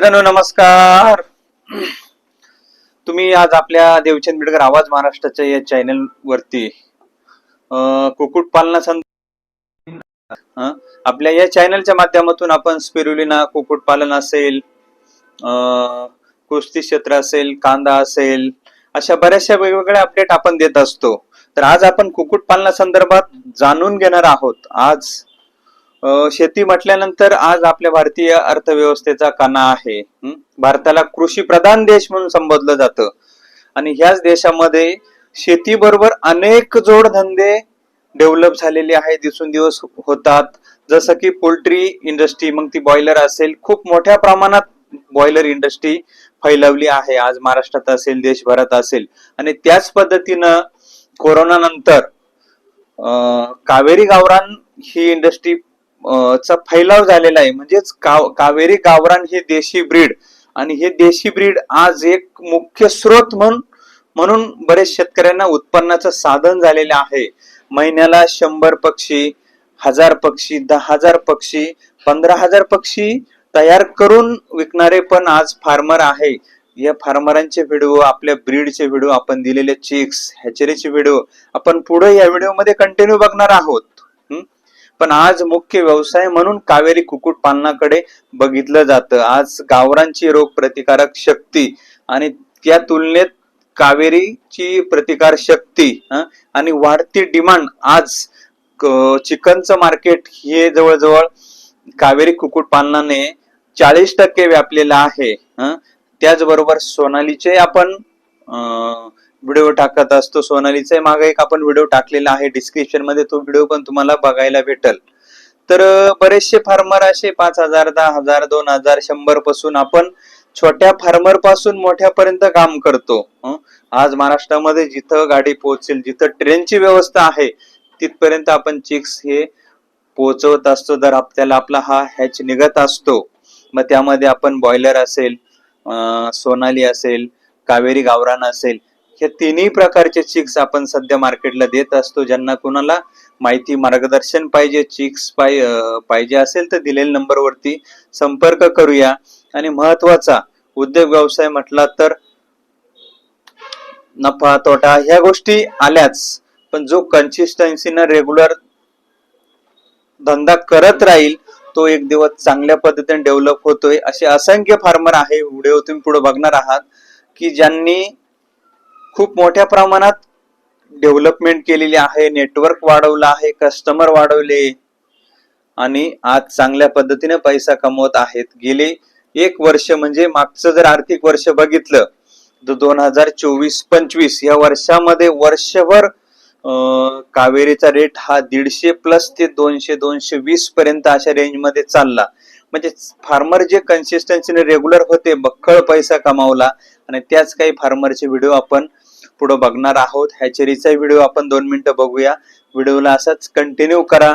मित्रांनो नमस्कार. तुम्ही आज आपल्या देवचंद बिडकर आवाज महाराष्ट्राच्या या चॅनल वरती कुक्कुट पालना आपल्या या चॅनलच्या माध्यमातून आपण स्पिरुलिना कुक्कुट पालन असेल अं, कुस्ती क्षेत्र असेल कांदा असेल अशा बऱ्याचशा वेगवेगळ्या अपडेट आपण देत असतो. तर आज आपण कुक्कुट पालना संदर्भात जाणून घेणार आहोत. आज शेती म्हटल्यानंतर आज आपल्या भारतीय अर्थव्यवस्थेचा कणा आहे. भारताला कृषी प्रधान देश म्हणून संबोधलं जातं. आणि ह्याच देशामध्ये शेतीबरोबर अनेक जोडधंदे डेव्हलप झालेले आहे दिसून दिवस होतात. जसं की पोल्ट्री इंडस्ट्री मग ती बॉयलर असेल. खूप मोठ्या प्रमाणात बॉयलर इंडस्ट्री फैलावली आहे. आज महाराष्ट्रात असेल देशभरात असेल. आणि त्याच पद्धतीनं कोरोना नंतर कावेरी गावरान ही इंडस्ट्री चा फैलाव झालेला आहे. म्हणजेच काव- कावेरी गावरान हे देशी ब्रीड आणि हे देशी ब्रीड आज एक मुख्य स्रोत म्हणून म्हणून बरेच शेतकऱ्यांना उत्पन्नाचं साधन झालेलं आहे. महिन्याला शंभर पक्षी हजार पक्षी दहा हजार पक्षी पंधरा हजार पक्षी तयार करून विकणारे पण आज फार्मर आहे. या फार्मरांचे व्हिडिओ आपल्या ब्रीडचे व्हिडिओ आपण दिलेले चिक्स हॅचरीचे व्हिडिओ आपण पुढे या व्हिडिओमध्ये कंटिन्यू बघणार आहोत. पण आज मुख्य व्यवसाय म्हणून कावेरी कुक्कुट पालनाकडे बघितलं जातं. आज गावरांची रोग प्रतिकारक शक्ती आणि त्या तुलनेत कावेरीची प्रतिकार शक्ती आणि वाढती डिमांड आज चिकनचं मार्केट हे जवळजवळ कावेरी कुक्कुट पालनाने चाळीस टक्के व्यापलेलं आहे त्याचबरोबर सोनालीचे आपण व्हिडिओ टाकत असतो. सोनालीचा मागे एक आपण व्हिडिओ टाकलेला आहे. डिस्क्रिप्शनमध्ये तो व्हिडिओ पण तुम्हाला बघायला भेटल. तर बरेचसे फार्मर असे पाच हजार दहा हजार दोन हजार शंभरपासून आपण छोट्या फार्मरपासून मोठ्यापर्यंत काम करतो. आज महाराष्ट्रामध्ये जिथं गाडी पोहोचेल जिथं ट्रेनची व्यवस्था आहे तिथपर्यंत आपण चिक्स हे पोहोचवत असतो. दर हप्त्याला आपला हा हॅच निघत असतो मग त्यामध्ये आपण बॉयलर असेल सोनाली असेल कावेरी गावरान असेल हे तिन्ही प्रकारचे चिक्स आपण सध्या मार्केटला देत असतो. ज्यांना कोणाला माहिती मार्गदर्शन पाहिजे चिक्स पाय पाहिजे असेल तर दिलेल्या नंबरवरती संपर्क करूया. आणि महत्त्वाचा उद्योग व्यवसाय म्हटला तर नफा तोटा ह्या गोष्टी आल्याच. पण जो कन्सिस्टन्सीनं रेग्युलर धंदा करत राहील तो एक दिवस चांगल्या पद्धतीने डेव्हलप होतोय. असे असंख्य फार्मर आहे व्हिडिओ तुम्ही पुढे बघणार आहात की ज्यांनी खूप मोठ्या प्रमाणात डेव्हलपमेंट केलेली आहे नेटवर्क वाढवलं आहे कस्टमर वाढवले आणि आज चांगल्या पद्धतीने पैसा कमवत आहेत. गेले एक वर्ष म्हणजे मागचं जर आर्थिक वर्ष बघितलं तर दोन हजार चोवीस पंचवीस या वर्षामध्ये वर्षभर कावेरीचा रेट हा दीडशे प्लस ते दोनशे दोनशे वीस पर्यंत अशा रेंजमध्ये चालला. म्हणजे फार्मर जे कन्सिस्टन्सीने रेग्युलर होते बक्कळ पैसा कमावला आणि त्याच काही फार्मरचे व्हिडिओ आपण पुढे बघणार आहोत. हॅचरीचा व्हिडिओ आपण दोन मिनिटं बघूया. व्हिडिओला असाच कंटिन्यू करा.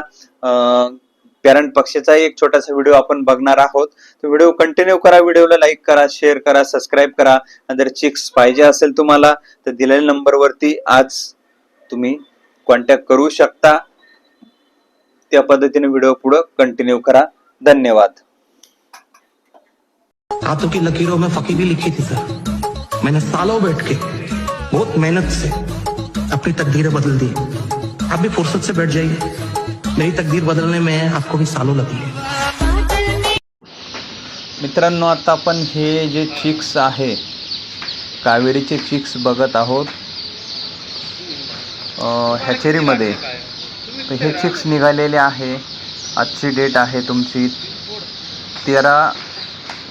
पॅरंट पक्षाचा एक छोटासा व्हिडिओ आपण बघणार आहोत. तो व्हिडिओ कंटिन्यू करा. व्हिडिओला लाईक करा शेअर करा सबस्क्राईब करा. आणि जर चिक्स पाहिजे असेल तुम्हाला तर दिलेल्या नंबरवरती आज तुम्ही कॉन्टॅक्ट करू शकता. त्या पद्धतीने व्हिडिओ पुढे कंटिन्यू करा. धन्यवाद. हाथों की लकीरों में फकीरी लिखी थी सर. मैंने सालों बैठ के बहुत मेहनत से अपनी तकदीरें बदल दी। आप भी फुर्सत से बैठ जाइए। मेरी तकदीर बदलने में आपको भी सालों लगेंगे मित्रांनो आता आपण हे जे चिक्स आहे कावेरीचे चिक्स बघत आहोत. अं, हॅचेरीमध्ये. तर हे चिक्स निघालेले आहे. आजची डेट आहे तुमची तेरा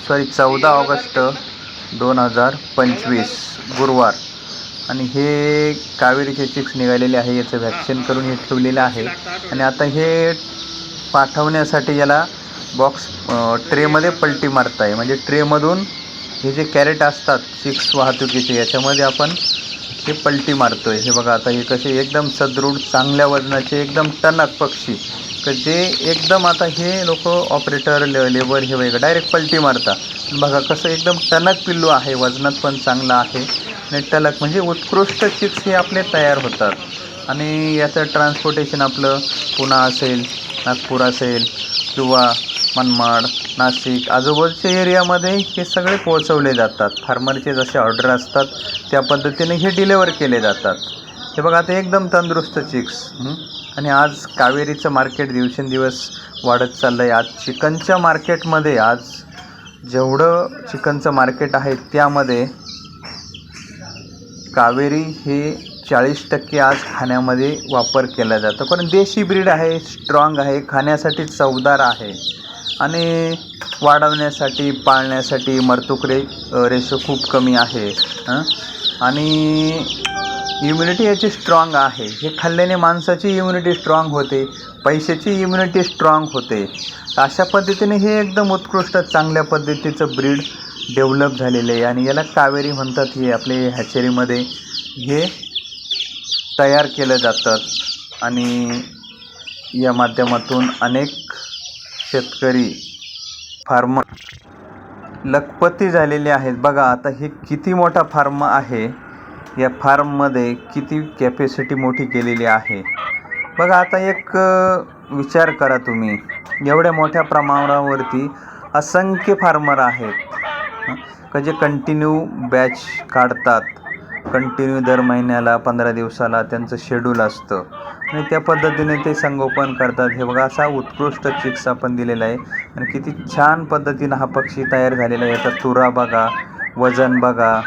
सॉरी चौदा ऑगस्ट दोन हजार पंचवीस गुरुवार. आणि हे कावेरीचे चिक्स निघालेले आहे याचं व्हॅक्सिन करून हे ठेवलेलं आहे. आणि आता हे पाठवण्यासाठी याला बॉक्स ट्रेमध्ये पलटी मारता आहे म्हणजे ट्रेमधून हे जे कॅरेट असतात चिक्स वाहतुकीचे याच्यामध्ये आपण हे पलटी मारतो आहे हे बघा आता हे कसे एकदम सदृढ चांगल्या वजनाचे एकदम टणक पक्षी. तर जे एकदम आता हे लोक ऑपरेटर ले लेबर हे वगैरे डायरेक्ट पलटी मारतात. बघा कसं एकदम टणक पिल्लू आहे वजनात पण चांगलं आहे. आणि टलक म्हणजे उत्कृष्ट चिप्स हे आपले तयार होतात. आणि याचं ट्रान्सपोर्टेशन आपलं पुणा असेल नागपूर असेल किंवा मनमाड नाशिक आजूबाजूच्या एरियामध्ये हे सगळे पोहोचवले जातात. फार्मरचे जसे ऑर्डर असतात त्या पद्धतीने हे डिलेवर केले जातात. हे बघा आता एकदम तंदुरुस्त चिक्स आणि आज कावेरीचं मार्केट दिवसेंदिवस वाढत चाललं आहे आज चिकनच्या मार्केटमध्ये आज जेवढं चिकनचं मार्केट आहे त्यामध्ये कावेरी हे चाळीस टक्के आज खाण्यामध्ये वापर केला जातो. कारण देशी ब्रीड आहे स्ट्रॉंग आहे खाण्यासाठी चवदार आहे. आणि वाढवण्यासाठी पाळण्यासाठी मरतूक रे रेशो खूप कमी आहे हं? आणि इम्युनिटी याची स्ट्रॉंग आहे. हे खाल्ल्याने माणसाची इम्युनिटी स्ट्रॉंग होते पैशाची इम्युनिटी स्ट्रॉंग होते. अशा पद्धतीने हे एकदम उत्कृष्ट चांगल्या पद्धतीचं ब्रीड डेव्हलप झालेलं आहे. आणि याला कावेरी म्हणतात हे आपले हॅचेरीमध्ये हे तयार केलं जातात आणि या माध्यमातून अनेक शेतकरी फार्म लखपती झालेले आहेत. बघा आता हे किती मोठा फार्म आहे. या फार्ममध्ये किती कॅपॅसिटी मोठी केलेली आहे. बघा आता एक विचार करा तुम्ही. एवढ्या मोठ्या प्रमाणावरती असंख्य फार्मर आहेत. का जे कंटिन्यू बॅच काढतात. कंटिन्यू दर महिन्याला पंधरा दिवसाला त्यांचं शेड्यूल असतं. आणि त्या पद्धतीने ते संगोपन करतात. हे बघा असा उत्कृष्ट चिक्स आपण दिलेला आहे. आणि किती छान पद्धतीनं हा पक्षी तयार झालेला आहे. याचा तुरा बघा वजन बघा.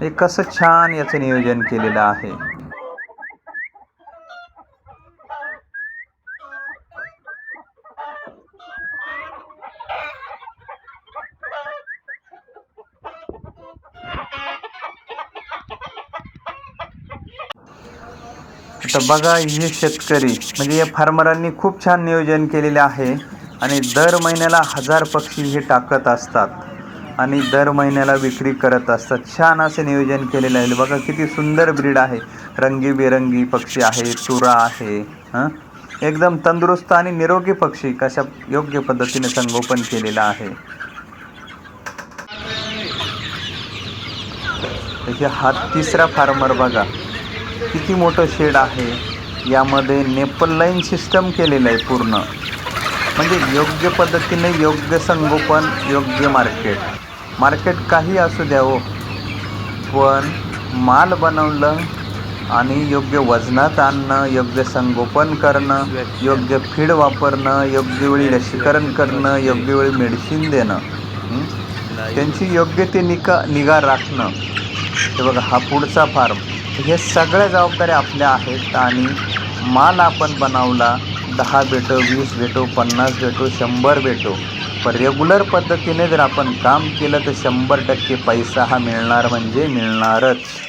हे कसं छान याचं नियोजन केलेलं आहे. आता बघा हे शेतकरी म्हणजे या फार्मरांनी खूप छान नियोजन केलेले आहे आणि दर महिन्याला हजार पक्षी हे टाकत असतात आणि दर महिन्याला विक्री करत असतात. छान असं नियोजन केलेलं आहे. बघा किती सुंदर ब्रीड आहे. रंगीबेरंगी पक्षी आहे चुरा आहे हां? एकदम तंदुरुस्त आणि निरोगी पक्षी कशा योग्य पद्धतीने संगोपन केलेलं आहे. हे हा तिसरा फार्मर बघा. किती मोठं शेड आहे यामध्ये नेपल लाईन सिस्टम केलेलं आहे पूर्ण. म्हणजे योग्य पद्धतीने योग्य संगोपन योग्य मार्केट मार्केट काही असू द्या हो पण माल बनवलं आणि योग्य वजनात आणणं योग्य संगोपन करणं योग्य फीड वापरणं योग्य वेळी लसीकरण करणं योग्य वेळी मेडिसिन देणं त्यांची योग्य ते निका निगा राखणं. हे बघा हा पुढचा फार्म हे सगळ्या जबाबदाऱ्या आपल्या आहेत आणि माल आपण बनवला दहा भेटो वीस भेटो पन्नास भेटो शंभर भेटो. पण रेग्युलर पद्धतीने जर आपण काम केलं तर शंभर टक्के पैसा हा मिळणार म्हणजे मिळणारच.